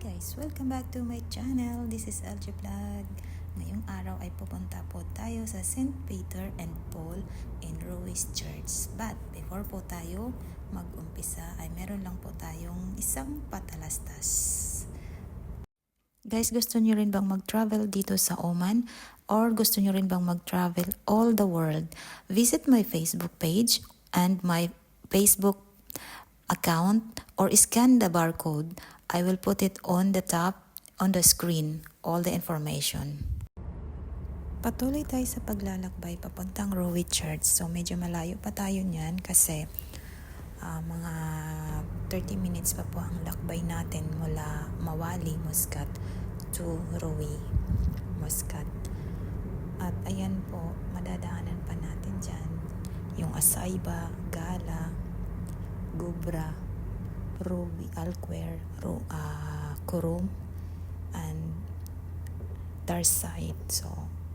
guys! Welcome back to my channel. This is LG Vlog. Ngayong araw ay pupunta po tayo sa St. Peter and Paul in Ruiz Church. But before po tayo mag-umpisa ay meron lang po tayong isang patalastas. Guys, gusto niyo rin bang mag-travel dito sa Oman? Or gusto niyo rin bang mag-travel all the world? Visit my Facebook page and my Facebook account or scan the barcode. I will put it on the top on the screen, all the information. Patuloy tayo sa paglalakbay papuntang Rowe Church. So medyo malayo pa tayo niyan kasi ah, mga 30 minutes pa po ang lakbay natin mula Mawali, Muscat to Rowe, Muscat. At ayan po, madadaanan pa natin dyan yung Asaiba, Gala, Gubra, Ruby, Alquer, Ru, ah, Kurum, and Tarsite. So,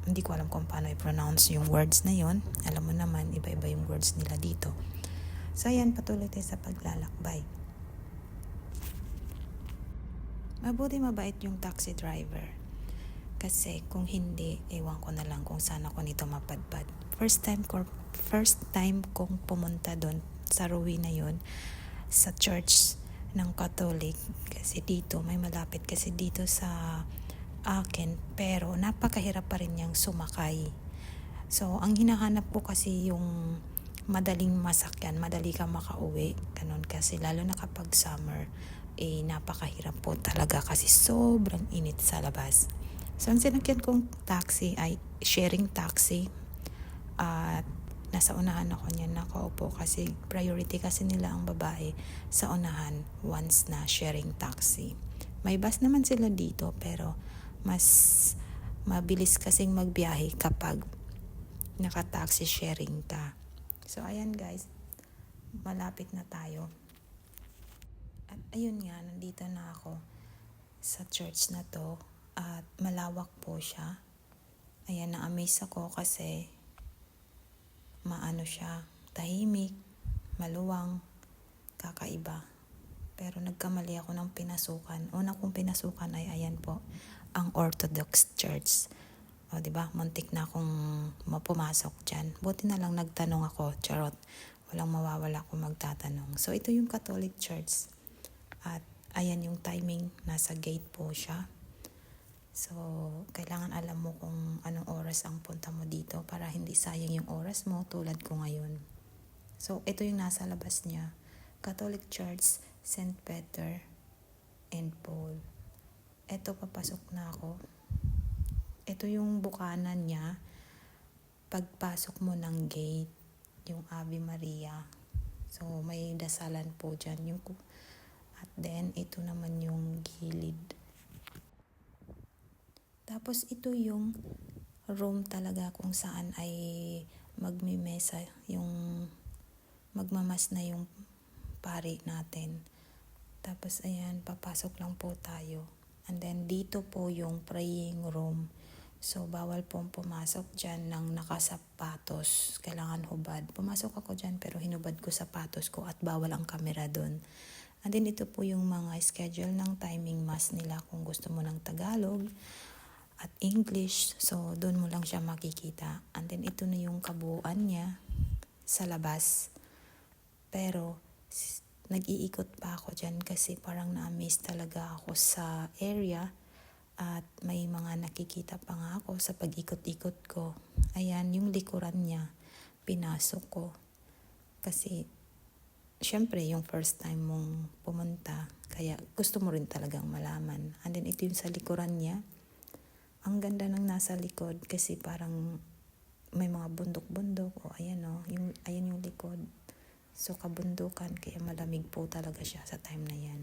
hindi ko alam kung paano i-pronounce yung words na yon. Alam mo naman, iba-iba yung words nila dito. So, ayan, patuloy tayo sa paglalakbay. Mabuti mabait yung taxi driver. Kasi kung hindi, ewan ko na lang kung saan ako nito mapadpad. First time ko, first time kong pumunta doon sa Ruwi na yon sa church ng Catholic. Kasi dito, may malapit kasi dito sa akin. Pero napakahirap pa rin niyang sumakay. So, ang hinahanap ko kasi yung madaling masakyan, madali ka makauwi. Ganon kasi lalo na kapag summer, eh napakahirap po talaga kasi sobrang init sa labas. So, ang sinakyan kong taxi ay sharing taxi. At nasa unahan ako niyan nakaupo kasi priority kasi nila ang babae sa unahan once na sharing taxi. May bus naman sila dito pero mas mabilis kasing magbiyahe kapag naka-taxi sharing ka. So, ayan guys, malapit na tayo. At ayun nga, nandito na ako sa church na to at malawak po siya. Ayan, na-amaze ako kasi maano siya, tahimik, maluwang, kakaiba. Pero nagkamali ako ng pinasukan. Una kong pinasukan ay ayan po, ang Orthodox Church. O, di ba? Muntik na akong mapumasok dyan. Buti na lang nagtanong ako, charot. Walang mawawala kung magtatanong. So, ito yung Catholic Church. At ayan yung timing, nasa gate po siya. So, kailangan alam mo kung anong oras ang punta mo dito para hindi sayang yung oras mo tulad ko ngayon. So, ito yung nasa labas niya. Catholic Church, St. Peter, and Paul. Ito, papasok na ako. Ito yung bukanan niya. Pagpasok mo ng gate, yung Ave Maria. So, may dasalan po dyan. Yung, at then, ito naman yung gilid. Tapos ito yung room talaga kung saan ay magmimesa yung magmamas na yung pari natin. Tapos ayan, papasok lang po tayo. And then dito po yung praying room. So bawal pong pumasok dyan ng nakasapatos. Kailangan hubad. Pumasok ako dyan pero hinubad ko sapatos ko at bawal ang kamera doon. And then ito po yung mga schedule ng timing mass nila kung gusto mo ng Tagalog at English. So, doon mo lang siya makikita. And then, ito na yung kabuuan niya sa labas. Pero, nag-iikot pa ako dyan kasi parang na-amaze talaga ako sa area. At may mga nakikita pa nga ako sa pag-ikot-ikot ko. Ayan, yung likuran niya, pinasok ko. Kasi, syempre, yung first time mong pumunta, kaya gusto mo rin talagang malaman. And then, ito yung sa likuran niya ang ganda ng nasa likod kasi parang may mga bundok-bundok o ayan o, yung, ayan yung likod. So kabundukan kaya malamig po talaga siya sa time na yan.